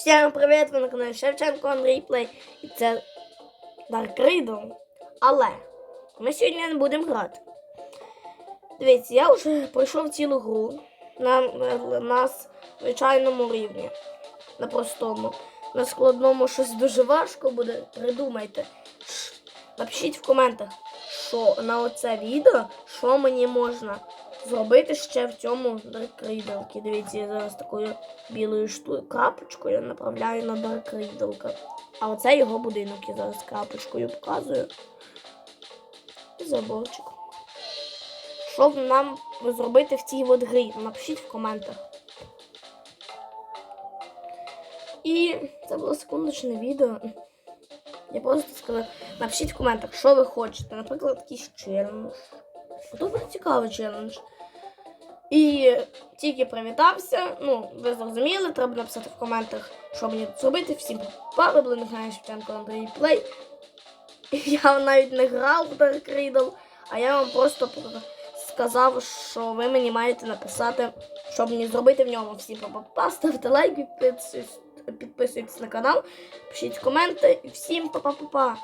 Всім привіт! Ви на каналі Шевченко Андрій Плей. І це Dark Riddle. Але ми сьогодні не будемо грати. Дивіться, я вже пройшов цілу гру на, на, звичайному рівні. На простому. На складному щось дуже важко буде. Придумайте. Напишіть в коментах, що на оце відео, що мені можна зробити ще в цьому Riddle. Дивіться, я зараз такою білою шту... крапочкою направляю на Riddle. А оце його будинок я зараз крапочкою показую. І заборчик. Що нам зробити в цій от грі? Напишіть в коментах. І це було секундочне відео. Я просто сказав, напишіть в коментах, що ви хочете. Наприклад, якийсь челендж. Буде цікавий челендж. І тільки привітався. Ну, ви зрозуміли, треба написати в коментах, що мені тут зробити. Всім па, ви були Михайло Шевченко Андрій Плей. Я навіть не грав в Dark Riddle, а я вам просто сказав, що ви мені маєте написати, що мені зробити в ньому. Всім па-па-па, ставте лайк, підписуйтесь на канал, пишіть коменти. І всім па-па-па-па.